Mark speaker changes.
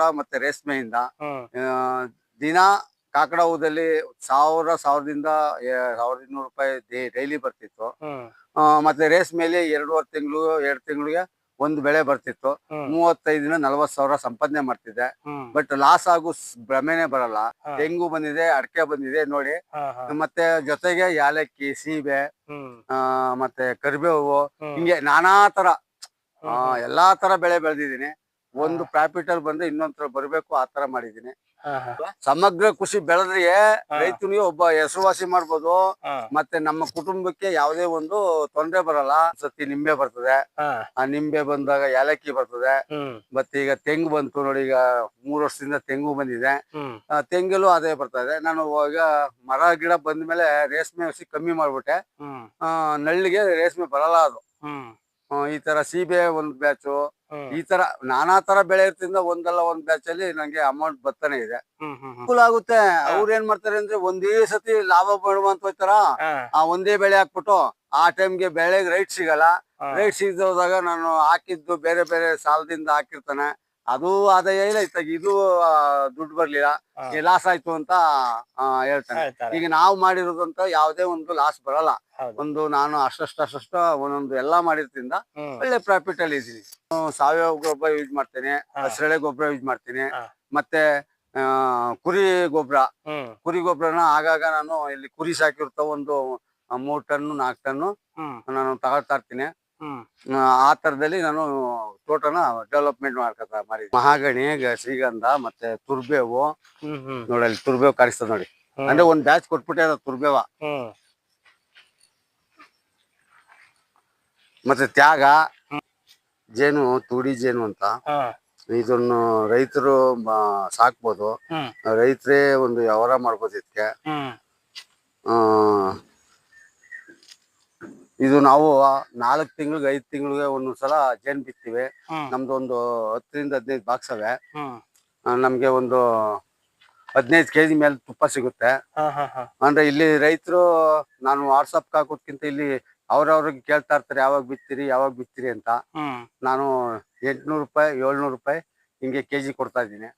Speaker 1: ಕಾಕಡ ಮತ್ತೆ ರೇಷ್ಮೆಯಿಂದ ದಿನ ಕಾಕಡ ಹೂದಲ್ಲಿ ಸಾವಿರ ಸಾವಿರದಿಂದ ಸಾವಿರದ ಇನ್ನೂರು ರೂಪಾಯಿ ಡೈಲಿ ಬರ್ತಿತ್ತು. ಮತ್ತೆ ರೇಷ್ಮೆಯಲ್ಲಿ ಎರಡೂವರೆ ತಿಂಗಳು ಎರಡು ತಿಂಗಳಿಗೆ ಒಂದು ಬೆಳೆ ಬರ್ತಿತ್ತು. ಮೂವತ್ತೈದಿನ ನಲವತ್ತು ಸಾವಿರ ಸಂಪಾದನೆ ಮಾಡ್ತಿದ್ದೆ. ಬಟ್ ಲಾಸ್ ಆಗು ಭ್ರಮೆನೆ ಬರಲ್ಲ. ತೆಂಗು ಬಂದಿದೆ ಅಡಕೆ ಬಂದಿದೆ ನೋಡಿ. ಮತ್ತೆ ಜೊತೆಗೆ ಯಾಲಕ್ಕಿ ಸೀಬೆ ಆ, ಮತ್ತೆ ಕರಿಬೇವು. ಹಿಂಗೆ ನಾನಾ ತರ ಎಲ್ಲಾ ತರ ಬೆಳೆ ಬೆಳೆದಿದ್ದೀನಿ. ಒಂದು ಪ್ರಾಫಿಟ್ ಅಲ್ಲಿ ಬಂದ್ರೆ ಇನ್ನೊಂದ್ ಬರ್ಬೇಕು ಆ ತರ ಮಾಡಿದೀನಿ. ಸಮಗ್ರ ಕೃಷಿ ಬೆಳೆದ್ರೆ. ರೈತನಿಗೆ ಒಬ್ಬ ಹೆಸರುವಾಸಿ ಮಾಡ್ಬೋದು. ಮತ್ತೆ ನಮ್ಮ ಕುಟುಂಬಕ್ಕೆ ಯಾವುದೇ ಒಂದು ತೊಂದರೆ ಬರಲ್ಲ. ಸತಿ ನಿಂಬೆ ಬರ್ತದೆ. ಆ ನಿಂಬೆ ಬಂದಾಗ ಏಲಕ್ಕಿ ಬರ್ತದೆ. ಮತ್ತೆ ಈಗ ತೆಂಗು ಬಂತು ನೋಡಿ ಈಗ ಮೂರು ವರ್ಷದಿಂದ ತೆಂಗು ಬಂದಿದೆ. ತೆಂಗಲ್ಲೂ ಅದೇ ಬರ್ತದೆ ನಾನು ಈಗ ಮರ ಗಿಡ ಬಂದ್ಮೇಲೆ ರೇಷ್ಮೆ ಹಸಿ ಕಮ್ಮಿ ಮಾಡ್ಬಿಟ್ಟೆ. ಆ, ನಳ್ಳಿಗೆ ರೇಷ್ಮೆ ಬರಲ್ಲ ಅದು. ಈ ತರ ಸೀಬೆ ಒಂದ್ ಬ್ಯಾಚ್ ಈ ತರ ನಾನಾ ತರ ಬೆಳೆ ಇರ್ತಿಂದ ಒಂದಲ್ಲ ಒಂದ್ ಬ್ಯಾಚ್ ಅಲ್ಲಿ ನಂಗೆ ಅಮೌಂಟ್ ಬರ್ತಾನೆ ಇದೆ. ಅನುಕೂಲ ಆಗುತ್ತೆ. ಅವ್ರ ಏನ್ ಮಾಡ್ತಾರೆ ಅಂದ್ರೆ ಒಂದೇ ಸತಿ ಲಾಭ ಮಾಡುವಂತ ಹೋಯ್ತಾರ ಆ ಒಂದೇ ಬೆಳೆ ಹಾಕ್ಬಿಟ್ಟು ಆ ಟೈಮ್ಗೆ ಬೆಳೆಗೆ ರೈಟ್ ಸಿಗಲ್ಲ. ರೈಟ್ ಸಿಗದಾಗ ನಾನು ಹಾಕಿದ್ದು ಬೇರೆ ಬೇರೆ ಸಾಲದಿಂದ ಹಾಕಿರ್ತಾನೆ. ಅದು ಆದಾಯ ಇಲ್ಲ ಇತ್ತಾಗ ಇದು ದುಡ್ಡು ಬರ್ಲಿಲ್ಲ. ಲಾಸ್ ಆಯ್ತು ಅಂತ ಹೇಳ್ತಾನೆ.
Speaker 2: ಹೇಳ್ತಾರೆ.
Speaker 1: ಈಗ ನಾವು ಮಾಡಿರೋದಂತ ಯಾವುದೇ ಒಂದು ಲಾಸ್ ಬರಲ್ಲ. ಒಂದು ನಾನು ಅಷ್ಟಷ್ಟು ಅಷ್ಟಷ್ಟು ಒಂದೊಂದು ಎಲ್ಲಾ ಮಾಡಿರ್ತಿಂದ ಒಳ್ಳೆ ಪ್ರಾಫಿಟ್ ಅಲ್ಲಿ ಇದೀನಿ ಸಾವಯವ ಗೊಬ್ಬರ ಯೂಸ್ ಮಾಡ್ತೇನೆ ಹಸಿರಳೆ ಗೊಬ್ಬರ ಯೂಸ್ ಮಾಡ್ತೀನಿ ಮತ್ತೆ ಆ, ಕುರಿ ಗೊಬ್ಬರ. ಕುರಿ ಗೊಬ್ಬರನ ಆಗಾಗ ನಾನು ಇಲ್ಲಿ ಕುರಿ ಸಾಕಿರ್ತಾವ ಒಂದು ಮೂರ್ ಟನ್ ನಾಲ್ಕು
Speaker 2: ಟನ್
Speaker 1: ನಾನು ತಗೊಳ್ತಾ ಇರ್ತೀನಿ. ಆ, ಆ ತರದಲ್ಲಿ ನಾನು ತೋಟನ ಡೆವಲಪ್ಮೆಂಟ್ ಮಾಡ್ಕೊತ ಮಾರಿ. ಮಹಾಗಣಿ ಗ- ಶ್ರೀಗಂಧ ಮತ್ತೆ ತುರ್ಬೇವು. ನೋಡಿ ಅಲ್ಲಿ ತುರ್ಬೇವು ಕಾಣಿಸ್ತದ ನೋಡಿ. ಅಂದ್ರೆ ಒಂದ್ ಬ್ಯಾಚ್ ಕೊಟ್ಬಿಟ್ಟೆ ಅದ ತುರ್ಬೇವ. ಮತ್ತೆ ತ್ಯಾಗ ಜೇನು ತುಡಿ ಜೇನು ಅಂತ. ಇದನ್ನು ರೈತರು ಸಾಕ್ಬೋದು. ರೈತರೇ ಒಂದು ವ್ಯವಹಾರ ಮಾಡ್ಬೋದು ಇದಕ್ಕೆ
Speaker 2: ಹ್ಮ್.
Speaker 1: ಆ, ಇದು ನಾವು ನಾಲ್ಕು ತಿಂಗಳಿಗೆ ಐದು ತಿಂಗಳಿಗೆ ಒಂದೊಂದ್ಸಲ ಜೇನ್ ಬಿತ್ತೀವಿ. ನಮ್ದು ಒಂದು ಹತ್ತರಿಂದ ಹದಿನೈದು ಬಾಕ್ಸ್ ಅವೆ. ನಮ್ಗೆ ಒಂದು ಹದಿನೈದು ಕೆಜಿ ಮೇಲೆ ತುಪ್ಪ ಸಿಗುತ್ತೆ. ಅಂದ್ರೆ ಇಲ್ಲಿ ರೈತರು ನಾನು ವಾಟ್ಸಪ್ ಹಾಕೋದ್ಕಿಂತ ಇಲ್ಲಿ ಅವ್ರವ್ರಿಗೆ ಕೇಳ್ತಾ ಇರ್ತಾರೆ ಯಾವಾಗ ಬಿತ್ತೀರಿ ಯಾವಾಗ ಬಿತ್ತೀರಿ ಅಂತ. ನಾನು ಎಂಟ್ನೂರು ರೂಪಾಯಿ ಏಳ್ನೂರು ರೂಪಾಯಿ ಹಿಂಗೆ ಕೆಜಿ ಕೊಡ್ತಾ ಇದ್ದೀನಿ.